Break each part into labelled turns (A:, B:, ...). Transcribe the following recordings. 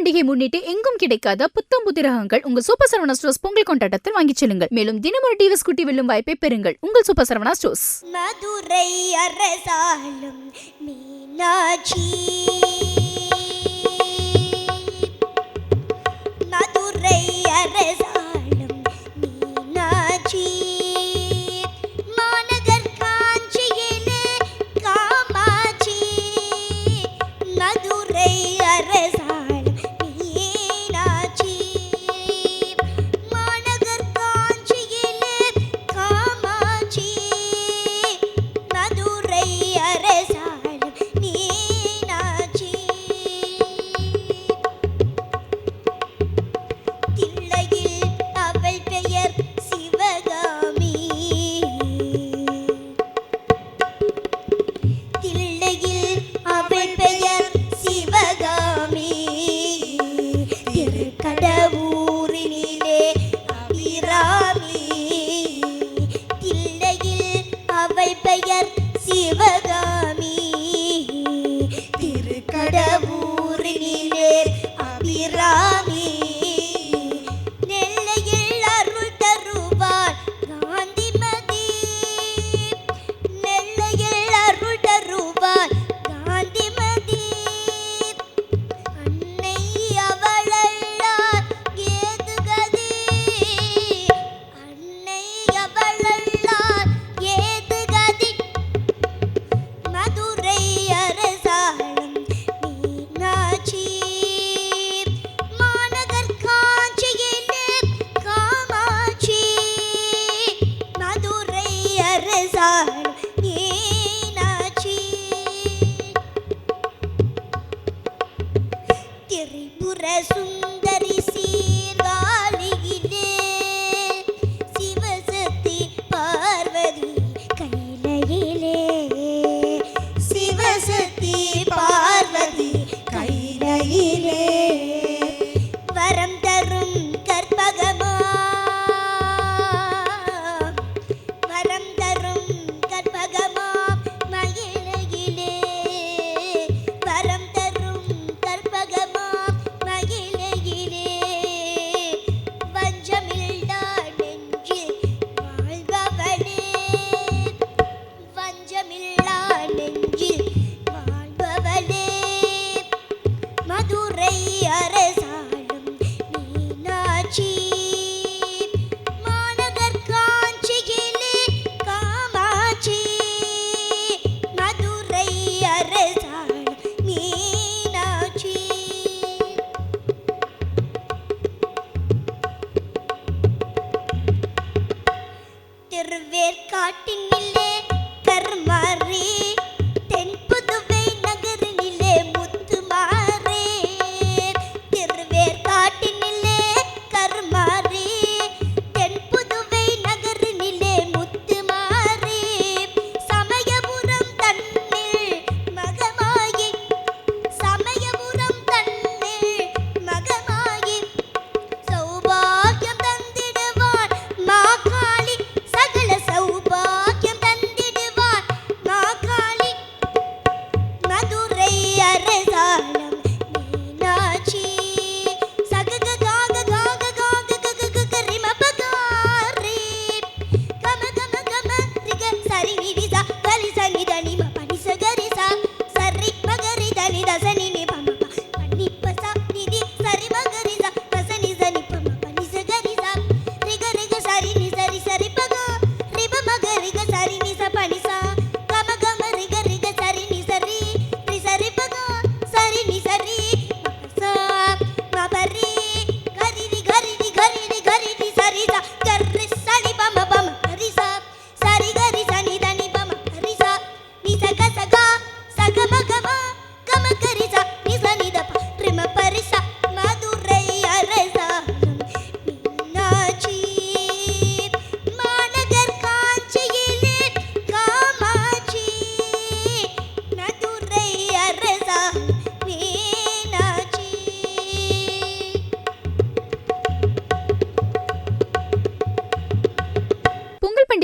A: பண்டிகை முன்னிட்டு எங்கும் கிடைக்காத புத்தம் புதிரகங்கள் உங்கள் சூப்பர் சரவணா ஸ்டோர்ஸ் பொங்கல் கொண்டாட்டத்தில் வாங்கிச் செல்லுங்கள். மேலும் தினமொரு டிவி ஸ்கூட்டி வெல்லும் வாய்ப்பை பெறுங்கள். உங்கள் சூப்பர் சரவணா ஸ்டோர்ஸ்.
B: மதுரை அரசாலும்
A: செய்வது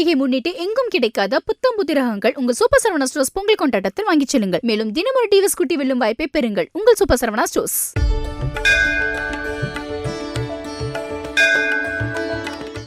A: பண்டிகை முன்னிட்டு எங்கும் கிடைக்காத புத்தம் புதிரகங்கள் உங்கள் சூப்பர் சரவணா ஸ்டோர்ஸ் பொங்கல் கொண்டாட்டத்தில் வாங்கிச் செல்லுங்கள். மேலும் தினமொரு டிவி ஸ்கூட்டி வெல்லும் வாய்ப்பை பெறுங்கள். உங்கள் சூப்பர் சரவணா ஸ்டோர்ஸ்.